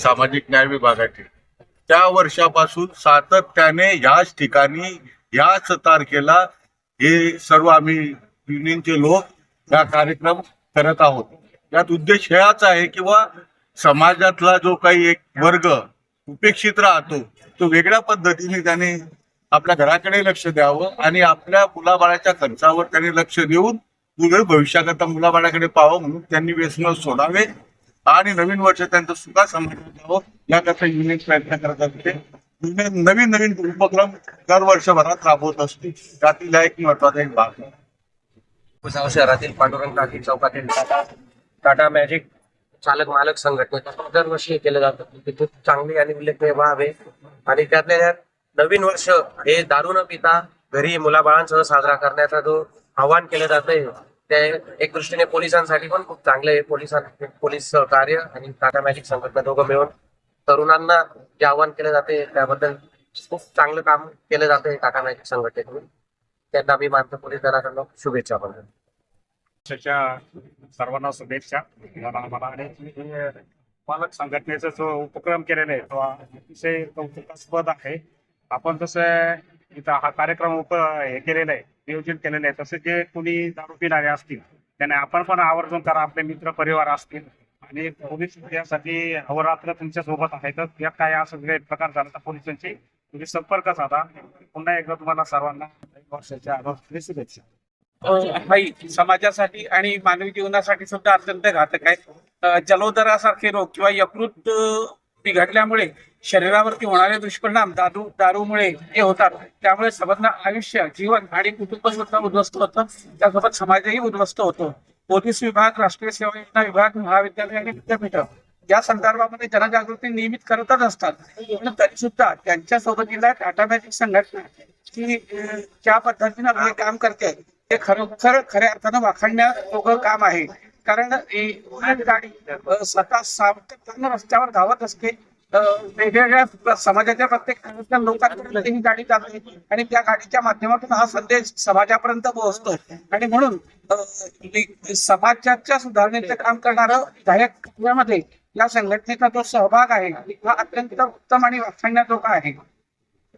सामाजिक न्याय विभागाचे. त्या वर्षापासून सातत्याने याच ठिकाणी ह्याच तारखेला हे सर्व आम्ही युनियनचे लोक हा कार्यक्रम करत आहोत. यात उद्देश ह्याच आहे किंवा समाजातला जो काही एक वर्ग उपेक्षित राहतो तो वेगळ्या पद्धतीने त्याने आपल्या घराकडे लक्ष द्यावं आणि आपल्या मुलाबाळाच्या खर्चावर त्यांनी लक्ष देऊन पुढे भविष्याकरता मुलाबाळाकडे पाहावं म्हणून त्यांनी व्यसन सोडावे. आणि नवीन वर्ष त्यांचं सुखा समाधान द्यावं याकरता युनियन प्रयत्न करत असते. युनियन नवीन नवीन उपक्रम दर वर्षभरात राबवत असते. त्यातील एक महत्त्वाचा एक भाग. आहे शहरातील पांडुरंग टाकी चौकातील टाटा टाटा मॅजिक चालक मालक संघटनेचा दरवर्षी केलं जातं. तिथून चांगली आणि उल्लेखनीय बाब आहे. आणि त्यातल्या त्यात नवीन वर्ष हे दारू न पिता घरी मुलाबाळांसह साजरा करण्याचा जो आव्हान केलं जातंय ते एक दृष्टीने पोलिसांसाठी पण खूप चांगलं आहे. पोलिसां पोलीस सहकार्य आणि टाटा मॅजिक संघटना दोघं मिळून तरुणांना जे आव्हान केलं जाते त्याबद्दल खूप चांगलं काम केलं जाते टाटा मॅजिक संघटनेकडून त्यांना मी मानतो पोलीस दलाकडून शुभेच्छा पण सर्वांना शुभेच्छा. पालक संघटनेचा जो उपक्रम केलेला आहे तो अतिशय कौतुकास्पद आहे. आपण जसं इथं हा कार्यक्रम उप हे केलेला आहे नियोजन केलेले आहे. तसेच जे कोणी दारू पिणारे असतील त्यांना आपण पण आवर्जून करा. आपले मित्र परिवार असतील. आणि पोलीस यासाठी अहोरात्र तुमच्यासोबत आहेत. या काय असं वेगळे प्रकार झाला तर पोलिसांशी तुम्ही संपर्क साधा. पुन्हा एकदा तुम्हाला सर्वांना वर्षाच्या शुभेच्छा. हाई समाजासाठी आणि मानवी जीवनासाठी सुद्धा अत्यंत घातक आहे. जलोदरासारखे रोग किंवा यकृत बिघडल्यामुळे शरीरावरती होणारे दुष्परिणाम दारू दारूमुळे हे होतात. त्यामुळे सर्वांना आयुष्य जीवन आणि कुटुंब सुद्धा उद्ध्वस्त होतं. त्यासोबत समाजही उद्ध्वस्त होतो. पोलीस विभाग राष्ट्रीय सेवा योजना विभाग महाविद्यालय आणि विद्यापीठ या संदर्भामध्ये जनजागृती नियमित करतच असतात. पण तरी सुद्धा त्यांच्या सोबतीला टाटा मॅजिक संघटना की ज्या पद्धतीनं काम करते ते खरोखर खऱ्या अर्थानं वाखाणण्या काम आहे. कारण गाडी स्वतः सातत्यानं रस्त्यावर धावत असते. अ, वेगवेगळ्या समाजाच्या प्रत्येक लोकांपर्यंत ही गाडी जाते आणि त्या गाडीच्या माध्यमातून हा संदेश समाजापर्यंत पोहोचतो आणि म्हणून समाजाच्या सुधारणेचं काम करणारं मध्ये या संघटनेचा जो सहभाग आहे हा अत्यंत उत्तम आणि वाखाणण्याजोगा आहे.